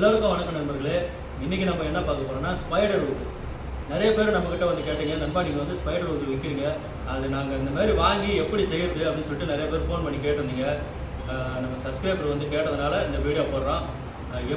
எல்லோருக்கும் வணக்கம் நண்பர்களே. இன்றைக்கி நம்ம என்ன பார்க்க போகிறோம்னா ஸ்பைடர் ரூட் நிறைய பேர் நம்மக்கிட்ட வந்து கேட்டீங்க நண்பா நீங்கள் வந்து ஸ்பைடர் ரூட் விற்கிறீங்க அது நாங்கள் இந்த மாதிரி வாங்கி எப்படி செய்யுது அப்படின்னு சொல்லிட்டு நிறைய பேர் ஃபோன் பண்ணி கேட்டிருந்தீங்க. நம்ம சப்ஸ்கிரைபர் வந்து கேட்டதுனால இந்த வீடியோ போடுறோம்.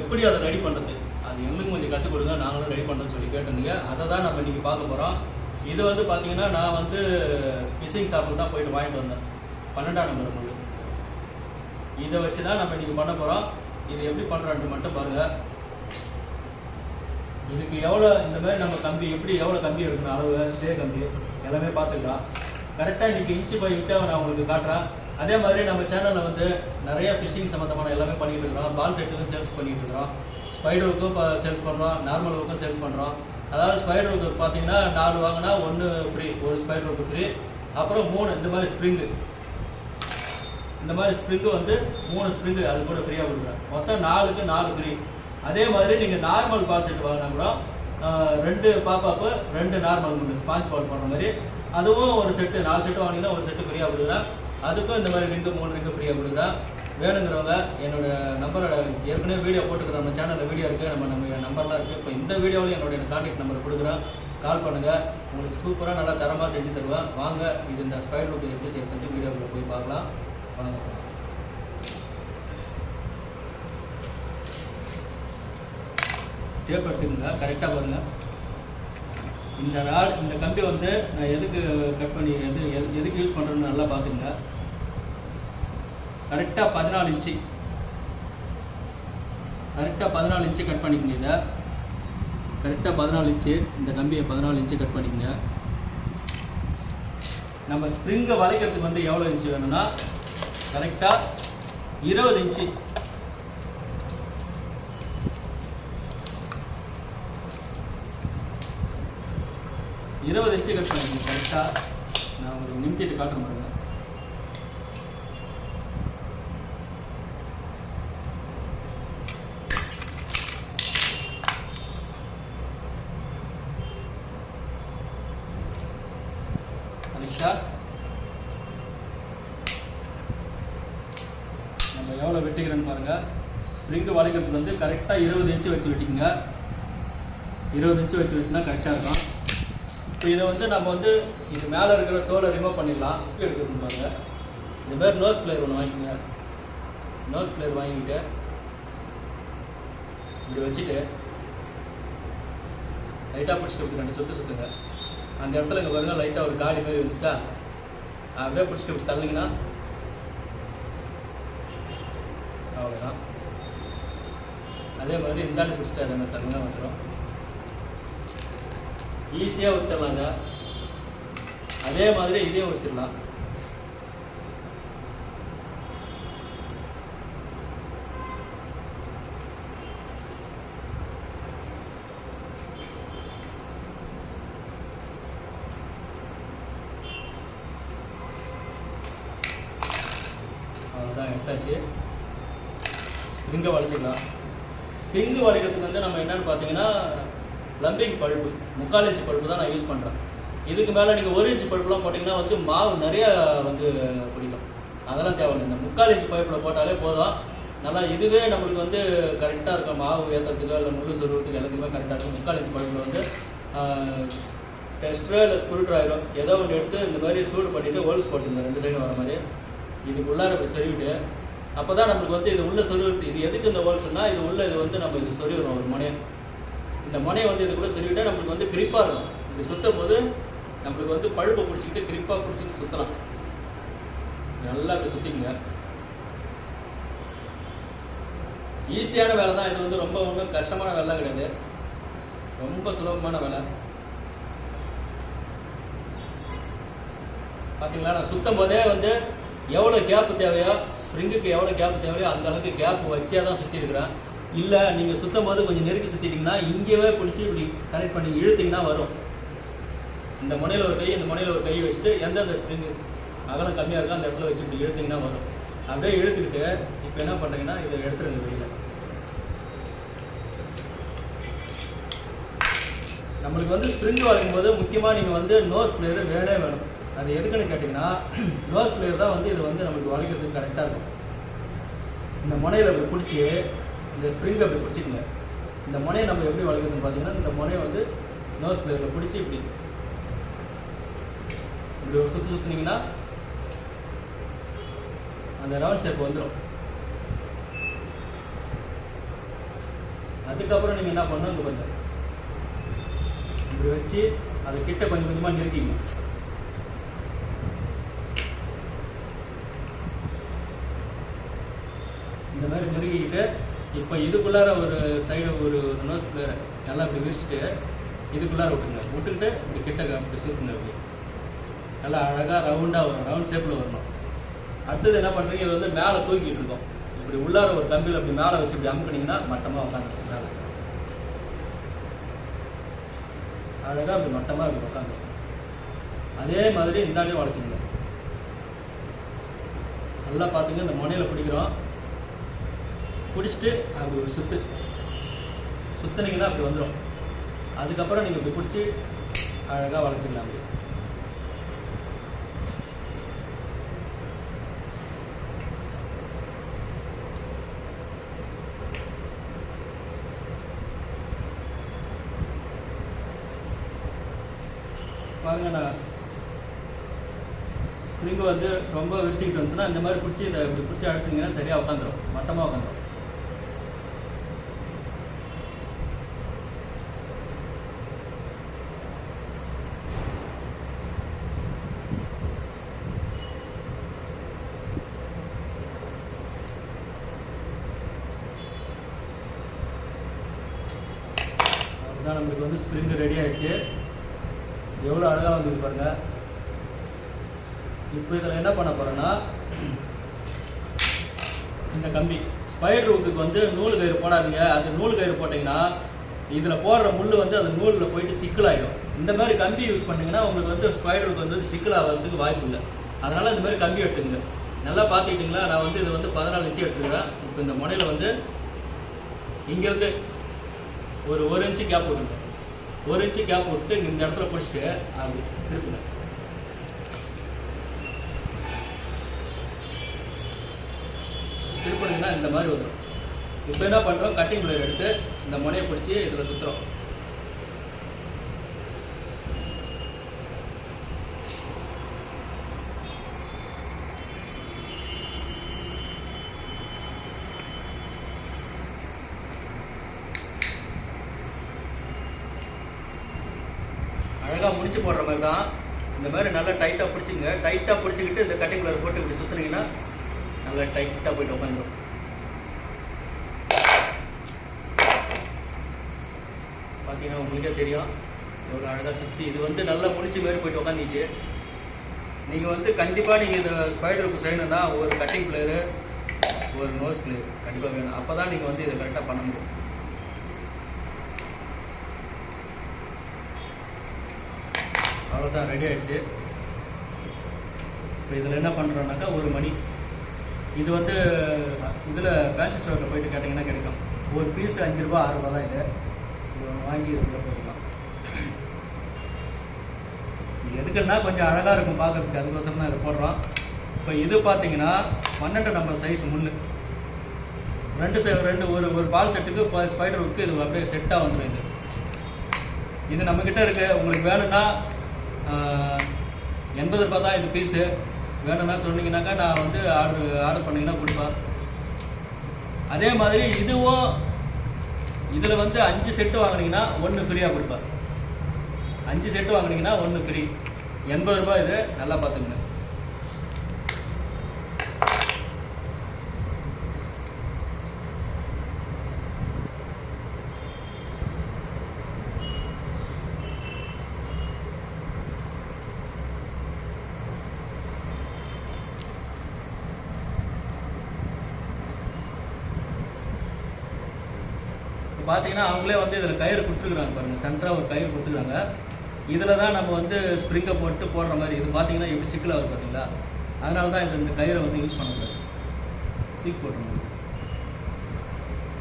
எப்படி அதை ரெடி பண்ணுறது அது எங்களுக்கு கொஞ்சம் கற்றுக் கொடுங்க. நாங்களும் ரெடி பண்ணுறோம்னு சொல்லி கேட்டிருந்தீங்க. அதை தான் நம்ம இன்றைக்கி பார்க்க போகிறோம் இது வந்து பார்த்தீங்கன்னா நான் வந்து ஃபிஷிங் ஷாப்புக்கு தான் போயிட்டு வாங்கிட்டு வந்தேன். பன்னெண்டாம் நம்பர் முள்ளு இதை வச்சு தான் நம்ம இன்றைக்கி பண்ண போகிறோம் இது எப்படி பண்ணுறோன்ட்டு மட்டும் பாருங்கள் இதுக்கு எவ்வளோ இந்த மாதிரி நம்ம கம்பி எப்படி எவ்வளோ கம்பி எடுக்கணும் அளவு ஸ்டே கம்பி எல்லாமே பார்த்துக்கலாம். கரெக்டாக இன்றைக்கி இன்ச்சு பை இன்ச்சாக நான் உங்களுக்கு காட்டுறேன். அதே மாதிரி நம்ம சேனலில் வந்து நிறைய ஃபிஷிங் சம்மந்தமான எல்லாமே பண்ணிட்டு இருக்கிறோம். பால் செட்டுக்கும் சேல்ஸ் பண்ணிட்டு இருக்கிறோம். ஸ்பைடருக்கும் இப்போ சேல்ஸ் பண்ணுறோம் நார்மல் ஒர்க்கும் சேல்ஸ் பண்ணுறோம் அதாவது ஸ்பைடர் ஒர்க்கு பார்த்தீங்கன்னா நாலு வாங்கினா ஒன்று ஃப்ரீ ஒரு ஸ்பைடர் ஒர்க்கு ஃப்ரீ அப்புறம் மூணு இந்த மாதிரி ஸ்ப்ரிங்கு இந்த மாதிரி ஸ்ப்ரிங்கு வந்து மூணு ஸ்ப்ரிங்கு அது கூட ஃப்ரீயாக கொடுக்குறேன் மொத்தம் நாலுக்கு நாலு ஃப்ரீ அதே மாதிரி நீங்கள் நார்மல் பால் செட் வாங்கினா கூட ரெண்டு பாப்பாப்பு ரெண்டு நார்மல் உண்டு ஸ்பாஞ்ச் பால் பண்ணுற மாதிரி. அதுவும் ஒரு செட்டு நாலு செட்டு வாங்கினீங்கன்னா ஒரு செட்டு ஃப்ரீயாக கொடுக்குறேன் அதுக்கும் இந்த மாதிரி ரிங்கு மூணு ரிங்கு ஃப்ரீயாக கொடுக்குறேன் வேணுங்கிறவங்க என்னோட நம்பரோட ஏற்கனவே வீடியோ போட்டுக்கிற நம்ம சேனலில் வீடியோ இருக்குது நம்ம நம்ம நம்பர்லாம் இருக்குது இப்போ இந்த வீடியோவில் என்னோட கான்டாக்ட் நம்பர் கொடுக்குறேன். கால் பண்ணுங்கள் உங்களுக்கு சூப்பராக நல்லா தரமாக செஞ்சு தருவேன். வாங்க. இது இந்த ஸ்பைட் ரூட் எப்படி செய்யறது வீடியோவில் போய் பார்க்கலாம். வாங்க டேப் எடுத்துக்கோங்க கரெக்டாக பாருங்கள் இந்த ராட் இந்த கம்பி வந்து நான் எதுக்கு கட் பண்ணி எது எது- எதுக்கு யூஸ் பண்ணுறேன்னு நல்லா பார்த்துங்க கரெக்டாக பதினாலு இன்ச்சு. கரெக்டாக பதினாலு இன்ச்சு கட் பண்ணிக்கங்க இதை. கரெக்டாக பதினாலு இன்ச்சு இந்த கம்பியை பதினாலு இன்ச்சு கட் பண்ணிக்கங்க. நம்ம ஸ்ப்ரிங்கை வளைக்கிறதுக்கு வந்து எவ்வளோ இன்ச்சு வேணும்னா கரெக்டாக இருபது இன்ச்சு. இருபது இன்ச்சு கட் பண்ணிக்கணும் கரெக்டாக நான் உங்களுக்கு நிமிட்டிட்டு காட்டுறேன் பாருங்க. கரெக்டாக நம்ம எவ்வளோ வெட்டிக்கிறேன்னு பாருங்கள் ஸ்ப்ரிங்கு வளைக்கிறதுக்கு வந்து கரெக்டாக இருபது இன்ச்சு வச்சு வெட்டிக்கங்க. இருபது இன்ச்சு வச்சு வெட்டினா கரெக்டாக இருக்கும். இப்போ இதை வந்து நம்ம வந்து இது மேலே இருக்கிற தோலை ரிமூவ் பண்ணிடலாம். எடுக்கணும் பாருங்க. இந்த மாதிரி நோஸ் பிளேயர் ஒன்று வாங்கிக்கோங்க. நோஸ் பிளேயர் வாங்கிக்கிட்டு இப்படி வச்சுட்டு லைட்டாக பிடிச்சிட்டு விட்டு ரெண்டு சுற்று சுற்றுங்க அந்த இடத்துல இங்கே பாருங்கள் லைட்டாக ஒரு காடி மாதிரி இருந்துச்சா அப்படியே பிடிச்சிட்டு விட்டு தள்ளிங்கன்னா அவ்வளோதான் அதே மாதிரி இந்தாண்டு பிடிச்சிட்டு அதே மாதிரி தள்ளினா வந்துடும் ஈஸியாக உடிச்சிடலாங்க அதே மாதிரி இதையும் உடிச்சிடலாம் அவ்வளோதான் எடுத்தாச்சு. ஸ்பிங்கை வளைச்சிக்கலாம். ஸ்பிங்கு வளைக்கிறதுக்கு வந்து நம்ம என்னன்னு பார்த்தீங்கன்னா லம்பிங் பழுப்பு முக்கால் இன்ச்சு பழுப்பு தான் நான் யூஸ் பண்ணுறேன் இதுக்கு மேலே நீங்கள் ஒரு இன்ச்சு பழுப்புலாம் போட்டிங்கன்னா வந்து மாவு நிறையா வந்து பிடிக்கும். அதெல்லாம் தேவையில்லை. இந்த முக்கால் இன்ச்சு பழுப்பில் போட்டாலே போதும். நல்லா இதுவே நம்மளுக்கு வந்து கரெக்டாக இருக்கும் மாவு ஏற்றுறதுக்கோ இல்லை முழு சொருவத்துக்கு எல்லாத்துக்குமே கரெக்டாக இருக்கும். முக்கால் இன்ச்சு பழுப்பில் வந்து டெஸ்ட்ரோ இல்லை ஸ்க்ரூ ட்ரைவரோ ஏதோ ஒன்று எடுத்து இந்த மாதிரி சூடு பண்ணிவிட்டு ஹோல்ஸ் போட்டுருந்தேன். ரெண்டு சைடு வர மாதிரி. இதுக்கு உள்ளார இப்படி சொருவிட்டு அப்போ தான் நம்மளுக்கு வந்து இது உள்ள சொருவிட்டு இது எதுக்கு இந்த ஹோல்ஸ்னால் இது உள்ள இது வந்து நம்ம இது சொருவிடுறோம் ஒரு முனையை. இந்த முனையை வந்து இது கூட சொருவிட்டா நம்மளுக்கு வந்து கிரிப்பாக இருக்கும். இது சுத்தும் போது நம்மளுக்கு வந்து பழுப்பை பிடிச்சிக்கிட்டு கிரிப்பாக பிடிச்சிட்டு சுற்றலாம் நல்லா இப்படி சுற்றிங்க ஈஸியான வேலை தான். இது வந்து ரொம்ப ஒன்றும் கஷ்டமான வேலை கிடையாது. ரொம்ப சுலபமான வேலை. பார்த்தீங்களா நான் சுத்தம் போதே வந்து எவ்வளோ கேப் தேவையோ ஸ்ப்ரிங்குக்கு எவ்வளோ கேப் தேவையோ அந்த அளவுக்கு கேப் வச்சே தான் சுற்றிருக்கிறேன் இல்லை நீங்கள் சுத்தம் போது கொஞ்சம் நெருக்கி சுற்றிட்டிங்கன்னா இங்கேயே பிடிச்சி இப்படி கனெக்ட் பண்ணி இழுத்தீங்கன்னா வரும். இந்த முனையில் ஒரு கை இந்த முனையில் ஒரு கை வச்சுட்டு எந்தெந்த ஸ்ப்ரிங்கு அகலம் கம்மியாக இருக்கோ அந்த இடத்துல வச்சு இப்படி இழுத்தீங்கன்னா வரும். அப்படியே இழுத்துக்கிட்டு இப்போ என்ன பண்ணுறீங்கன்னா இதை எடுத்துருங்க வெளியில் நம்மளுக்கு வந்து ஸ்ப்ரிங் வளைக்கும்போது முக்கியமாக நீங்கள் வந்து நோஸ் பிளேயர் வேணே வேணும். அது எதுக்குன்னு கேட்டிங்கன்னா நோஸ் பிளேயர் தான் வந்து இது வந்து நம்மளுக்கு வளைக்கிறதுக்கு கரெக்டாக இருக்கும். இந்த முனையில் இப்படி பிடிச்சி இந்த ஸ்ப்ரிங்கில் அப்படி பிடிச்சிக்கங்க. இந்த முனையை நம்ம எப்படி வளைக்கிறதுன்னு பார்த்தீங்கன்னா இந்த முனையை வந்து நோஸ் பிளேயரில் பிடிச்சி இப்படி இப்படி ஒரு சுற்றி சுற்றுனீங்கன்னா அந்த ரவுண்ட் ஷேப் வந்துடும் அதுக்கப்புறம் நீங்கள் என்ன பண்ணணும்? இங்கே கொஞ்சம் இப்படி வச்சு அதை கிட்ட கொஞ்சம் கொஞ்சமாக நெருக்கிங்க இந்த இப்போ இதுக்குள்ளார ஒரு சைடு ஒரு ஒரு நோஸ் பிளேயரை நல்லா இப்படி விரிச்சிட்டு இதுக்குள்ளார விட்டுங்க விட்டுக்கிட்டு இப்படி கிட்ட இப்படி சுருக்குங்க அப்படி நல்லா அழகாக ரவுண்டாக வரும் ரவுண்ட் ஷேப்பில் வரணும். அடுத்தது என்ன பண்ணுறீங்க இது வந்து மேலே தூக்கிட்டு இருக்கோம். இப்படி உள்ளார ஒரு கம்பியில் அப்படி மேலே வச்சு இப்படி அமுக்குனீங்கன்னா மட்டமாக உட்காந்து மேலே. அழகாக இப்படி மட்டமாக இப்படி உட்காந்து அதே மாதிரி இந்தாண்டையும் வளைச்சிங்க நல்லா பார்த்துங்க இந்த முனையில் பிடிக்கிறோம். பிடிச்சிட்டு அப்படி ஒரு சுத்து. சுத்துனீங்கன்னா அப்படி வந்துடும் அதுக்கப்புறம் நீங்கள் இப்படி பிடிச்சி அழகாக வளைச்சிக்கலாம் அப்படி. பாருங்க நான் ஸ்ப்ரிங் வந்து ரொம்ப விரிச்சிக்கிட்டு வந்துன்னா இந்த மாதிரி பிடிச்சி இதை இப்படி பிடிச்சி அழுத்துங்கன்னா சரியாக உட்காந்துடும் மட்டமாக உட்காந்துரும் அதுதான் நம்மளுக்கு வந்து ஸ்ப்ரிங் ரெடி ஆகிடுச்சு எவ்வளோ அழகாக வந்துருக்கு பாருங்கள் இப்போ இதில் என்ன பண்ண போகிறேன்னா இந்த கம்பி. ஸ்பைடர் ஹுக்குக்கு வந்து நூல் கயிறு போடாதீங்க. அது நூல் கயிறு போட்டிங்கன்னா இதில் போடுற முள் வந்து அந்த நூலில் போயிட்டு சிக்கலாயிடும். இந்த மாதிரி கம்பி யூஸ் பண்ணீங்கன்னா உங்களுக்கு வந்து ஸ்பைடருக்கு வந்து சிக்கலாகிறதுக்கு வாய்ப்பு இல்லை. அதனால் இந்த மாதிரி கம்பி எடுத்துங்க நல்லா பார்த்துக்கிட்டிங்களா? நான் வந்து இது வந்து பதினாலு இன்ச்சு எடுத்துக்கிறேன். இப்போ இந்த முனையில் வந்து இங்கேருந்து ஒரு ஒரு இன்ச்சு கேப் விட்டுங்க ஒரு இன்ச்சு கேப் விட்டு இந்த இடத்துல பிடிச்சிட்டு அப்படி திருப்புங்க. திருப்பினீங்கன்னா இந்த மாதிரி வந்துடும் இப்போ என்ன பண்ணுறோம் கட்டிங் பிளேயர் எடுத்து இந்த முனையை பிடிச்சி இதில் சுற்றுறோம் அழகாக முடிச்சு போடுற மாதிரி தான். இந்த மாதிரி நல்லா டைட்டாக பிடிச்சிங்க. டைட்டாக பிடிச்சிக்கிட்டு இந்த கட்டிங் கலர் போட்டு இப்படி சுற்றுனீங்கன்னா நல்லா டைட்டாக போயிட்டு உட்காந்துடும் பார்த்தீங்கன்னா உங்களுக்கே தெரியும். எவ்வளோ அழகாக சுற்றி இது வந்து நல்லா முடிச்சு மாரி போயிட்டு உட்காந்துச்சு நீங்கள் வந்து கண்டிப்பாக நீங்கள் இந்த ஸ்பைடருக்கு செய்யணும்னா ஒரு கட்டிங் பிளேயரு ஒரு நோஸ் பிளேயர் கண்டிப்பாக வேணும். அப்போ தான் நீங்கள் வந்து இதை கரெக்டாக பண்ண முடியும். அவ்வளோதான் ரெடி ஆயிடுச்சு. இப்போ இதில் என்ன பண்ணுறோன்னாக்கா ஒரு மணி. இது வந்து இதில் பேங்க் ஸ்டோரில் போயிட்டு கேட்டிங்கன்னா கிடைக்கும். ஒரு பீஸ் அஞ்சு ரூபா ஆறு ரூபா தான் இது. வாங்கி இதுக்குள்ள போயிடலாம் எதுக்குன்னா கொஞ்சம் அழகாக இருக்கும் பார்க்கறதுக்கு. அதுக்கோசரம் தான் இதை போடுறோம். இப்போ இது பார்த்தீங்கன்னா பன்னெண்டு நம்பர் சைஸ் முள் ரெண்டு செ ரெண்டு ஒரு ஒரு பால் செட்டுக்கு ஸ்பைடர் ஒர்க்கு இது அப்படியே செட்டாக வந்துடும் இது. இது நம்மக்கிட்ட இருக்குது உங்களுக்கு வேணும்னா எண்பது ரூபாய் தான் இது பீஸு வேணும்னா சொன்னீங்கன்னாக்கா நான் வந்து ஆர்டர் ஆர்டர் பண்ணிங்கன்னா கொடுப்பேன். அதே மாதிரி இதுவும் இதில் வந்து அஞ்சு செட்டு வாங்கினீங்கன்னா ஒன்று ஃப்ரீயாக கொடுப்பேன். அஞ்சு செட்டு வாங்கினீங்கன்னா ஒன்று ஃப்ரீ எண்பது ரூபாய் இது நல்லா பார்த்துக்கணும் பார்த்தீங்கன்னா அவங்களே வந்து இதில் கயிறு கொடுத்துருக்குறாங்க பாருங்கள் சென்டராக ஒரு கயிறு கொடுத்துருக்காங்க. இதில் தான் நம்ம வந்து ஸ்ப்ரிங்கை போட்டு போடுற மாதிரி இது பார்த்தீங்கன்னா எப்படி சிக்கலாக வருது பார்த்தீங்களா அதனால தான் இது இந்த கயிறை வந்து யூஸ் பண்ணக்கூடாது தூக்கி போட்டுருங்க.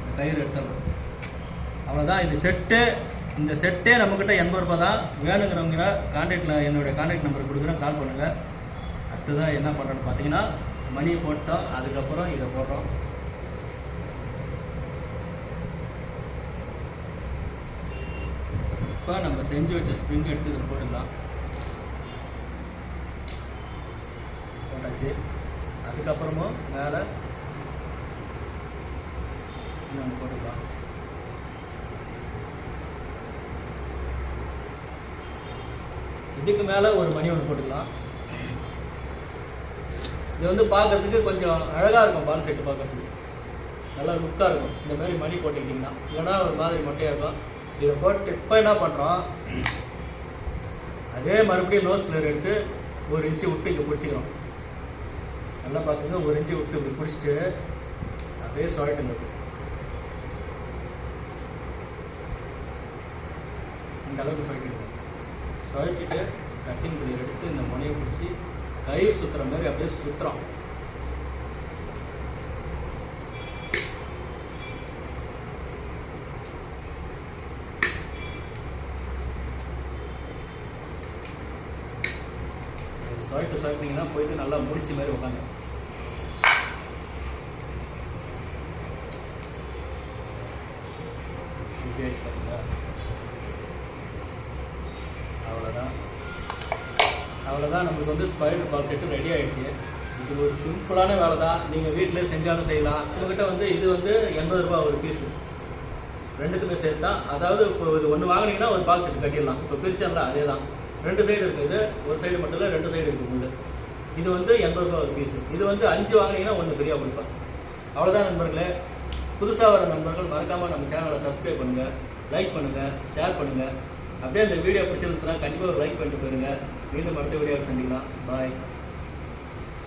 இந்த கயிறு எடுத்துடலாம் அவ்வளோதான் இது செட்டு இந்த செட்டே நம்மக்கிட்ட எண்பது ரூபாய் தான். வேணுங்கிறவங்க கான்டாக்டில் என்னுடைய கான்டாக்ட் நம்பர் கொடுக்குறேன். கால் பண்ணுங்கள் அடுத்ததான் என்ன பண்ணுறோன்னு பார்த்தீங்கன்னா மணி போட்டோம். அதுக்கப்புறம் இதை போடுறோம். இப்போ நம்ம செஞ்சு வச்ச ஸ்ப்ரிங் எடுத்து இதில் போட்டுடலாம். போட்டாச்சு. அதுக்கப்புறமும் மேலே இன்னொன்று போட்டுக்கலாம். இதுக்கு மேலே ஒரு மணி ஒன்று போட்டுக்கலாம். இது வந்து பார்க்கறதுக்கு கொஞ்சம் அழகாக இருக்கும் பால் செட்டு பார்க்குறதுக்கு. நல்லா லுக்காக இருக்கும். இந்த மாதிரி மணி போட்டுக்கிட்டிங்கன்னா. இல்லைன்னா ஒரு மாதிரி மொட்டையாக இருக்கும். இதை போட்டு இப்போ என்ன பண்ணுறோம் அதே மறுபடியும் நோஸ் பிளேயர் எடுத்து ஒரு இன்ச்சு விட்டு இங்கே பிடிச்சிக்கிறோம். நல்லா பார்த்துங்க ஒரு இன்ச்சு விட்டு இப்படி பிடிச்சிட்டு அப்படியே சொல்லிட்டுங்க இந்த அளவுக்கு சொல்லிட்டு சொல்லிட்டு கட்டிங் பிளேயர் எடுத்து இந்த முனையை பிடிச்சி கயிறு சுற்றுற மாதிரி அப்படியே சுற்றுறோம் சுழட்டு போயிட்டு நல்லா முடிச்ச மாதிரி உட்காந்து இப்படி ஆயிடுச்சு பார்த்தீங்களா அவ்வளோதான் அவ்வளோதான் நம்மளுக்கு வந்து ஸ்பைடர் பால் செட்டு ரெடி ஆயிடுச்சு. இது ஒரு சிம்பிளான வேலை தான் நீங்கள் வீட்டில் செஞ்சாலும் செய்யலாம். உங்ககிட்ட வந்து இது வந்து எண்பது ரூபா ஒரு பீஸு ரெண்டுக்குமே சேர்த்து தான் அதாவது இப்போ இது ஒன்று வாங்குனீங்கன்னா ஒரு பால் செட்டு கட்டிடலாம். இப்போ பிரிச்சல அதே தான் ரெண்டு சைடு இருக்குது ஒரு சைடு மட்டும் இல்லை ரெண்டு சைடு இருக்குது இது வந்து எண்பது ரூபா ஒரு பீஸு இது வந்து அஞ்சு வாங்குனீங்கன்னா ஒன்று ஃப்ரீயாக கொடுப்பேன். அவ்வளோதான் நண்பர்களே. புதுசாக வர நண்பர்கள் மறக்காமல் நம்ம சேனலை சப்ஸ்கிரைப் பண்ணுங்கள் லைக் பண்ணுங்கள் ஷேர் பண்ணுங்கள் அப்படியே அந்த வீடியோ பிடிச்சிருந்துச்சுன்னா கண்டிப்பாக ஒரு லைக் பண்ணிட்டு போயிருங்க. மீண்டும் அடுத்த வீடியோவில் சந்திக்கலாம். பாய்